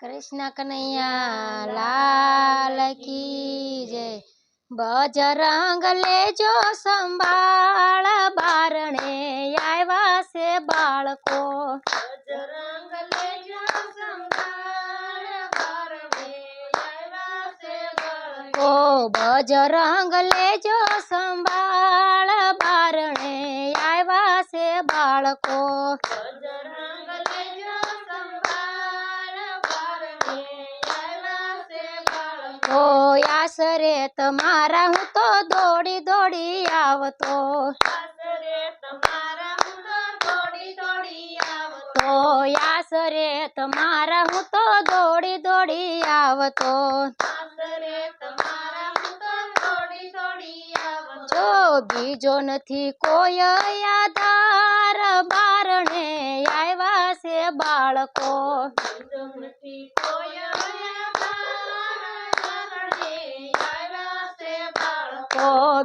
कृष्ण कन्हैया लाल की जय बजरंग ले जो संभाल बारणे आयवासे बाळको बजरंग ले जो संभाळ बारणे आयवासे बाळको बजरंग ले जो संभाल बारणे आयवासे बाळको बजरंग આવતો આશરે તમારા હું તો દોડી દોડી આવતો તો આશરે તમારા હું તો દોડી દોડી આવતો જો બીજો નથી કોઈ યાદાર બારણે આવ્યા છે બાળકો નથી કોઈ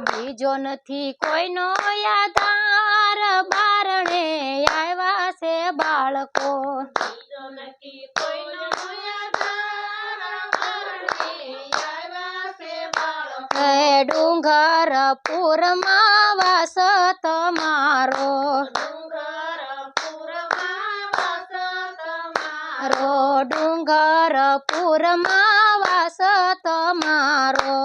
દીજનથી કોઈ ન આવ્યા દરબારને આયા છે બાળકો દીજનથી કોઈ ન આવ્યા દરબારને આયા છે બાળકો હે ડુંઘરપુર માં વસત તમારો ડુંઘરપુર માં વસત તમારો ડુંઘરપુર માં વસત તમારો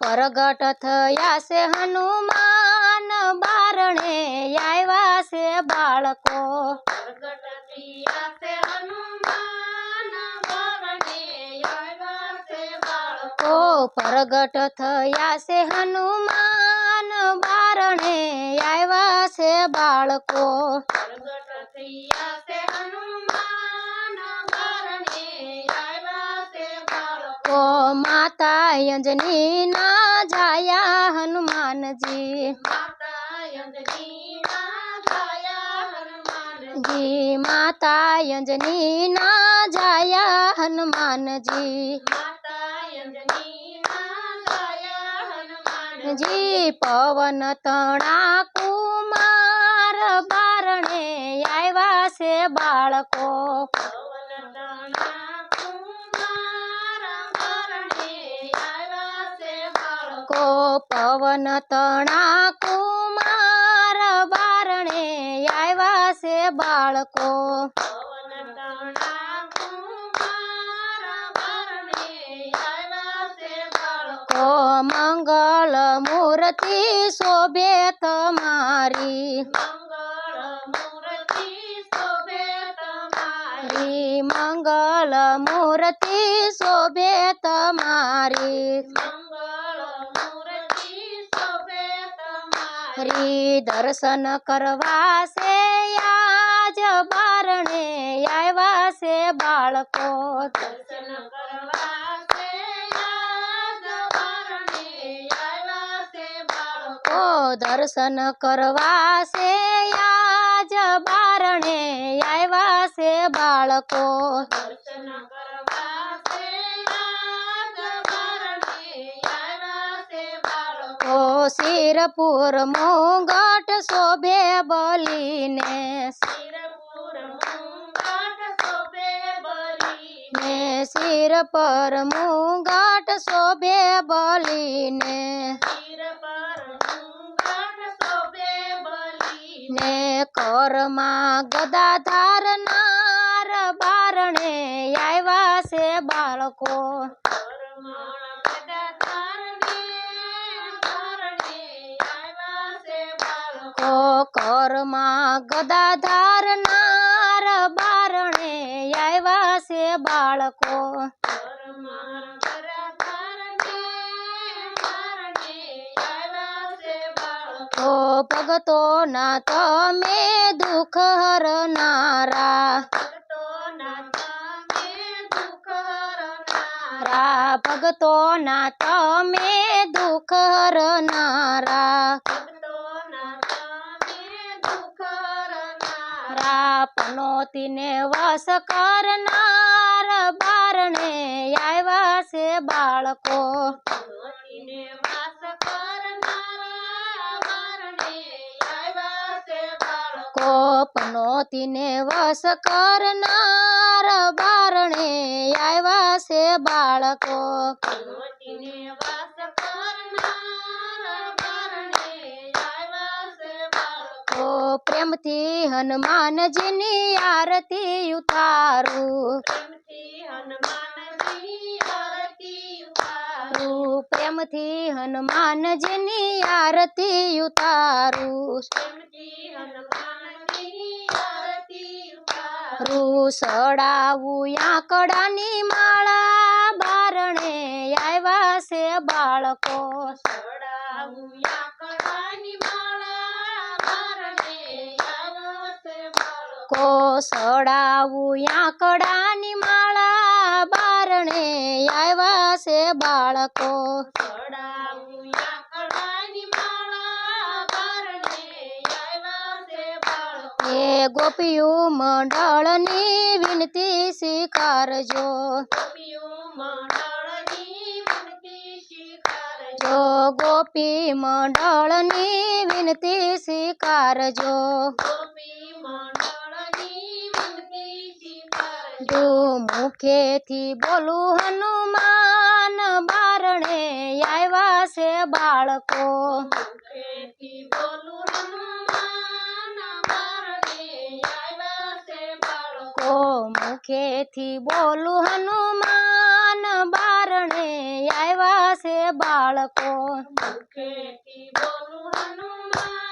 પ્રગટ થયા છે હનુમાન બારણે આવ્યા છે બાળકો ઓ પ્રગટ થયા છે હનુમાન બારણે આવ્યા છે બાળકો પ્રગટ થયા છે હનુમાન ओ माता अंजनी ना जाया हनुमान जी माता जी माता अंजनी ना जाया हनुमान जी माता जी पवन तणा कुमार बारणे આવ્યા से बाड़को પવન તણા કુમાર બારણે આવ્યા છે બાળકો મંગલ મૂર્તિ શોભે તમારી મંગલ મૂર્તિ શોભે તમારી की दर्शन करवा से आज बारणे आवा से बाड़को दर्शन ओ दर्शन करवा से आज बारणे आवा से बाड़को ओ सिरपुर मुंगट शोभे बलिने ने सिर पर मुंगट शोभे बलिने ने करमा गदा धारना बारणे આવ્યા से बालको ઓ કરમા ગદાધાર નાર બારણે આયા છે બાળકો ઓ કરમા કરા પરમાર નારણે આયા છે બાળકો ઓ ભગતો ના તમે દુખ હરનારા ઓ ભગતો ના તમે દુખ હરનારા આ ભગતો ના તમે દુખ હરનારા નો તિને વાસ કરનાર બારણે આયા છે બાળક કો પનો તિને વાસ કરનાર બારણે આયા છે બાળક કો પનો તિને વાસ કરનાર બારણે આયા છે બાળક કો તિને વાસ કરના प्रेम થી हनुमान जी ની આરતી ઉતારું પ્રેમ થી हनुमान जी ની આરતી ઉતારું પ્રેમ થી हनुमान जी ની આરતી ઉતારું સડાવું આકડા ની માળા બારણે આયા છે બાળકો સડાવું આંકડાની માળા બારણે આવસે બાળકો સડાવું આંકડાની માળા બારણે આવસે બાળકો હે ગોપીયું મંડળની વિનંતી स्वीकारજો ગોપીયું મંડળની વિનંતી स्वीकारજો ગોપી મંડળની વિનંતી स्वीकारજો ઓ મુખે થી બોલું હનુમાન બારણે આયા છે બાળકો ઓ મુખે થી બોલું હનુમાન બારણે આયા છે બાળકો ઓ મુખે થી બોલું હનુમાન બારણે આયા છે બાળકો મુખે થી બોલું હનુમાન